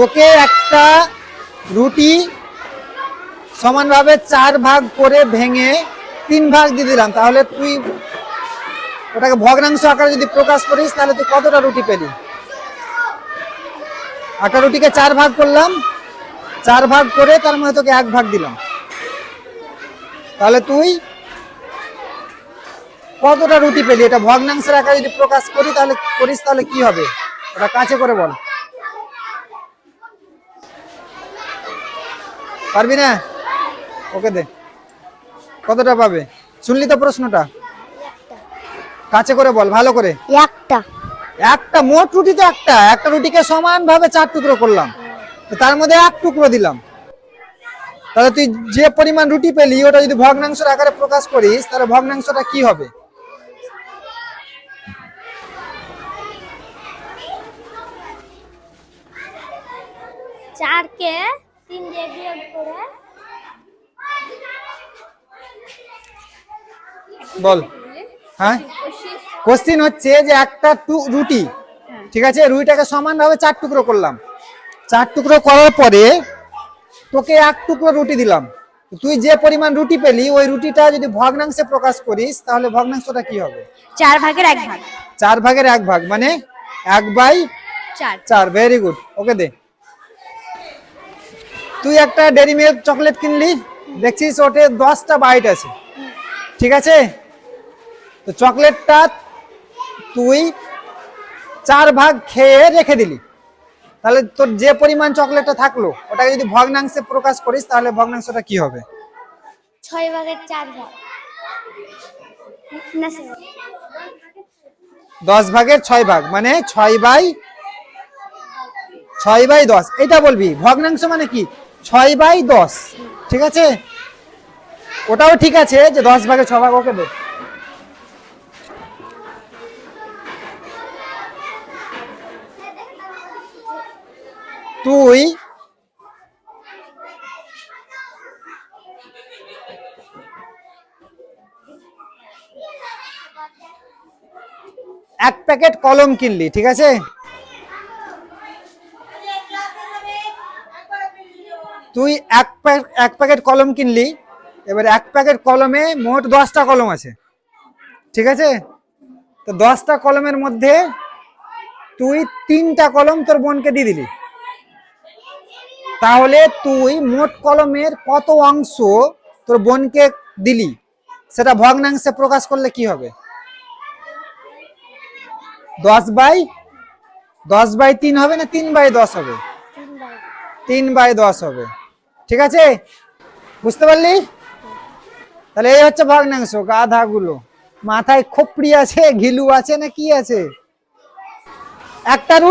তোকে একটা রুটি সমানভাবে চার ভাগ করে ভেঙে তিন ভাগ দিয়ে দিলাম। তাহলে তুই ওটাকে ভগ্নাংশ আকারে যদি প্রকাশ করিস, তাহলে তুই কতটা রুটি পেলি? একটা রুটিকে চার ভাগ করলাম। চার ভাগ করে তার মধ্যে তোকে এক ভাগ দিলাম। তাহলে তুই কতটা রুটি পেলি? এটা ভগ্নাংশের আকারে যদি প্রকাশ করি, তাহলে করিস, তাহলে কি হবে? ওটা কাছে করে বল। পারবি না? ওকে দে। কতটা পাবে? শুনলি তো প্রশ্নটা? কাছে করে বল ভালো করে। একটা। একটা মোট রুটি তো একটা। একটা রুটিকে সমান ভাবে চার টুকরো করলাম। তার মধ্যে এক টুকরো দিলাম। তাহলে তুই যে পরিমাণ রুটি পেলি ওটা যদি ভগ্নাংশের আকারে প্রকাশ করিস তাহলে ভগ্নাংশটা কি হবে? চারকে তিন দিয়ে বিয়োগ করে। বল। হ্যাঁ? কোশ্চিন হচ্ছে যে একটা টু- রুটি ঠিক আছে? রুটিটাকে সমানভাবে চার টুকরো করলাম। চার টুকরো করার পরে তোকে এক টুকরো রুটি দিলাম। তুই যে পরিমাণ রুটি পেলি ওই রুটিটা যদি ভগ্নাংশে প্রকাশ করিস তাহলে ভগ্নাংশটা কি হবে? চার ভাগের এক ভাগ। চার ভাগের এক ভাগ মানে এক বাই চার। চার ভেরি গুড ওকে দে। তুই একটা ডেরি মিল্ক চকলেট কিনলি দেখছিস ওতে দশটা বাইট আছে। ঠিক আছে? তো চকলেটটা তুই চার ভাগ খেয়ে রেখে দিলি। তাহলে তোর যে পরিমাণ চকলেটটা থাকল ওটাকে যদি ভগ্নাংশে প্রকাশ করিস তাহলে ভগ্নাংশটা কি হবে? ছয় ভাগের চার ভাগ। দশ ভাগের ছয় ভাগ মানে ছয় বাই ছয় বাই দশ। এটা বলবি ভগ্নাংশ মানে কি? ছয় বাই দশ, ঠিক আছে? ওটাও ঠিক আছে যে দশ ভাগে ছ ভাগ ওকে দে। তুই এক প্যাকেট কলম কিনলি, ঠিক আছে? তুই এক প্যাক এক প্যাকেট কলম কিনলি এবার এক প্যাকেট কলমে মোট দশটা কলম আছে। ঠিক আছে? তো দশটা কলমের মধ্যে তুই তিনটা কলম তোর বোনকে দিয়ে দিলি। তাহলে তুই মোট কলমের কত অংশ তোর বোনকে দিলি? সেটা ভগ্নাংশে প্রকাশ করলে কি হবে? দশ বাই দশ বাই তিন হবে না তিন বাই দশ হবে? তিন তিন বাই দশ হবে। ঠিক আছে? বুঝতে পারলি? তাহলে এই হচ্ছে ভগ্নাংশ গাধা গুলো মাথায় খোপড়ি আছে, ঘিলু আছে না কি আছে? একটা রুট